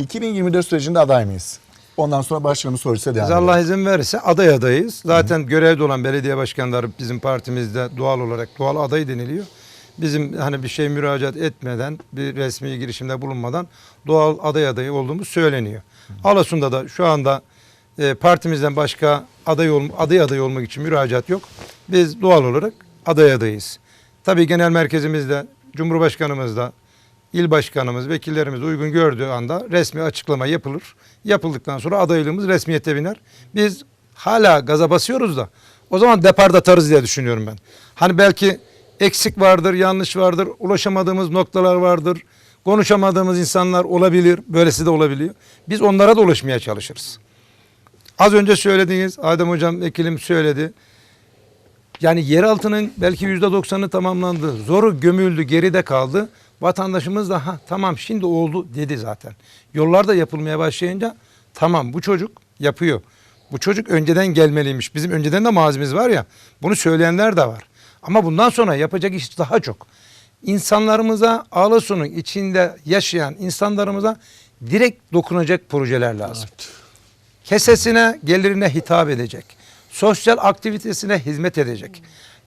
2024 sürecinde aday mıyız? Ondan sonra başkanın sorusuyla devam Biz edelim. Allah izin verirse aday adayız. Zaten görevde olan belediye başkanları bizim partimizde doğal olarak doğal aday deniliyor. Bizim hani bir şey müracaat etmeden, bir resmi girişimde bulunmadan doğal aday adayı olduğumuz söyleniyor. Alasun'da da şu anda e, partimizden başka aday ol, aday adayı olmak için müracaat yok. Biz doğal olarak aday adayız. Tabii genel merkezimizde, Cumhurbaşkanımız da, il başkanımız, vekillerimiz uygun gördüğü anda resmi açıklama yapılır. Yapıldıktan sonra adaylığımız resmiyete biner. Biz hala gaza basıyoruz da o zaman deparda atarız diye düşünüyorum ben. Hani belki eksik vardır, yanlış vardır, ulaşamadığımız noktalar vardır, konuşamadığımız insanlar olabilir, böylesi de olabiliyor. Biz onlara da ulaşmaya çalışırız. Az önce söylediğiniz, Adem Hocam vekilim söyledi. Yani yeraltının belki yüzde doksanı tamamlandı. Zoru gömüldü, geride kaldı. Vatandaşımız da ha tamam şimdi oldu dedi zaten. Yollar da yapılmaya başlayınca tamam bu çocuk yapıyor. Bu çocuk önceden gelmeliymiş. Bizim önceden de mazimiz var ya. Bunu söyleyenler de var. Ama bundan sonra yapacak iş daha çok. İnsanlarımıza Ağlasun'un içinde yaşayan insanlarımıza direkt dokunacak projeler lazım kesesine, gelirine hitap edecek. Sosyal aktivitesine hizmet edecek.